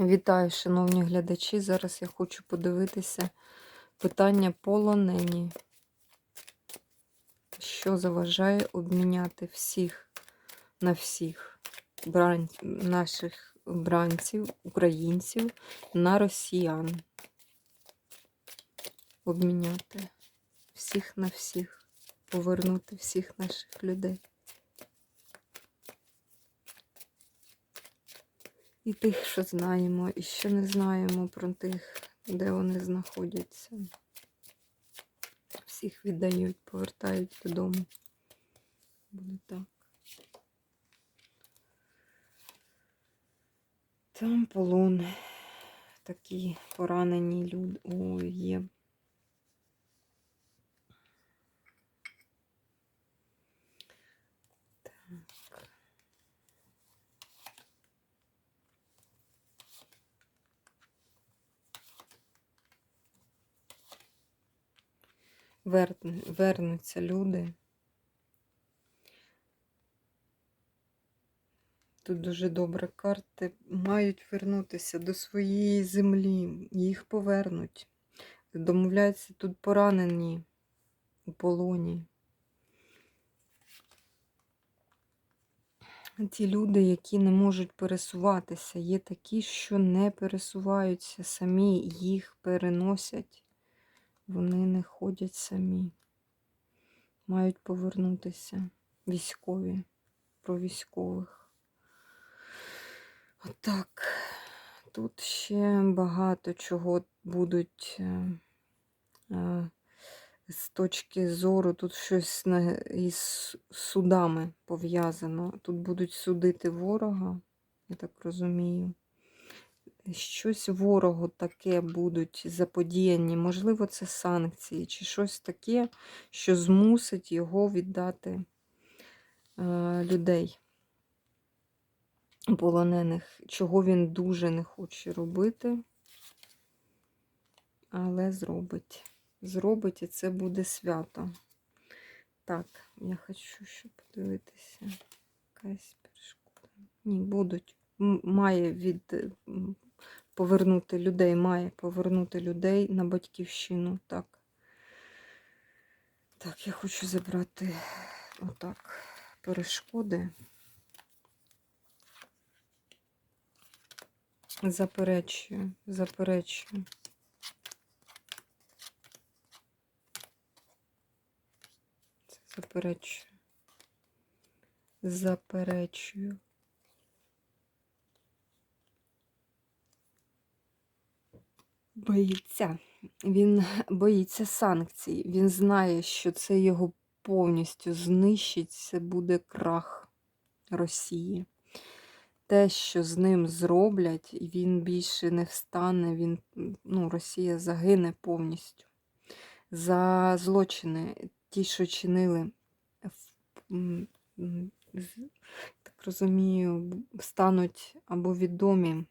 Вітаю, шановні глядачі. Зараз я хочу подивитися питання полонені. Що заважає обміняти всіх на всіх брань... наших бранців, українців на росіян? Обміняти всіх на всіх, повернути всіх наших людей. І тих, що знаємо, і що не знаємо про тих, де вони знаходяться. Всіх віддають, повертають додому. Буде так. Там полон. Такі поранені люди. Ой, є. Так. Вернуться люди. Тут дуже добре карти мають вернутися до своєї землі, їх повернуть. Домовляються тут поранені у полоні. Ті люди, які не можуть пересуватися, є такі, що не пересуваються самі, їх переносять. Вони не ходять самі. Мають повернутися військові про військових. Отак. Тут ще багато чого будуть е, е, з точки зору, тут щось із судами пов'язано. Тут будуть судити ворога, я так розумію щось ворогу таке будуть заподіяні, можливо, це санкції, чи щось таке, що змусить його віддати е, людей полонених, чого він дуже не хоче робити, але зробить. Зробить і це буде свято. Так, я хочу ще подивитися. Якась перешкода. Ні, будуть. Має від повернути людей, має повернути людей на батьківщину. Так. Так, я хочу забрати отак перешкоди. Заперечую, заперечую. Це заперечую. Заперечую. Боїться. Він боїться санкцій. Він знає, що це його повністю знищить, це буде крах Росії. Те, що з ним зроблять, він більше не встане, він, ну, Росія загине повністю. За злочини, ті, що чинили, так розумію, стануть або відомі.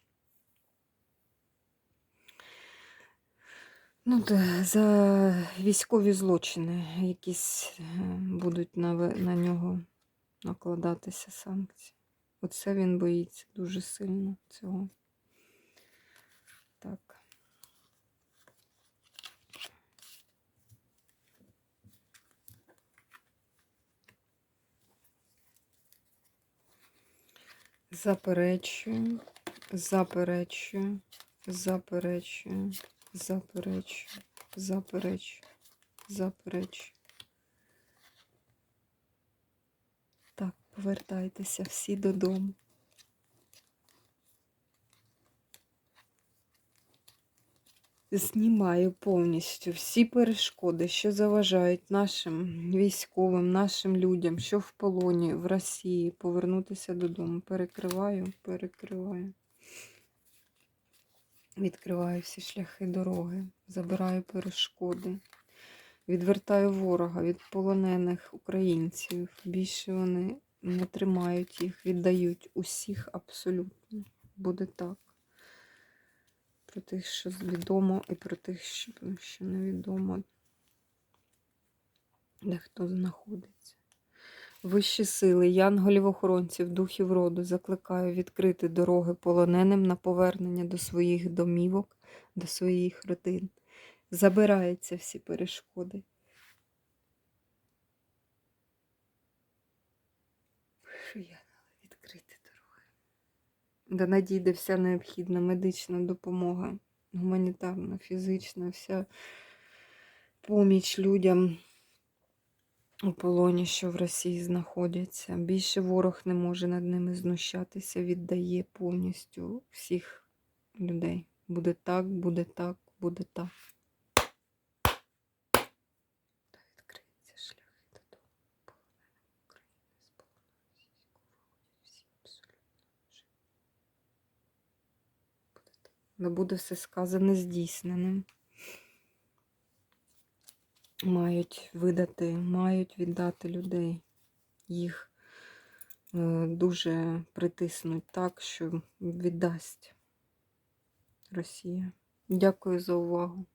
Ну, да, за військові злочини якісь е, будуть на на нього накладатися санкції. Оце він боїться дуже сильно цього. Так. Заперечую, заперечую, заперечую заперечую, заперечую, заперечую. Так, повертайтеся всі додому. Знімаю повністю всі перешкоди, що заважають нашим військовим, нашим людям, що в полоні, в Росії, повернутися додому. Перекриваю, перекриваю. Відкриваю всі шляхи дороги, забираю перешкоди, відвертаю ворога від полонених українців. Більше вони не тримають їх, віддають усіх абсолютно. Буде так. Про тих, що відомо, і про тих, що невідомо, де хто знаходиться. Вищі сили, янголів-охоронців, духів роду, закликаю відкрити дороги полоненим на повернення до своїх домівок, до своїх родин. Забираються всі перешкоди. Що я відкрити дороги. До надійде вся необхідна медична допомога, гуманітарна, фізична, вся поміч людям у полоні, що в Росії знаходяться. Більше ворог не може над ними знущатися, віддає повністю всіх людей. Буде так, буде так, буде так. Та відкриється шляхи додому. Полоненим України виходять всі абсолютно живі. Не буде все сказане здійсненим мають видати, мають віддати людей. Їх е, дуже притиснуть так, що віддасть Росія. Дякую за увагу.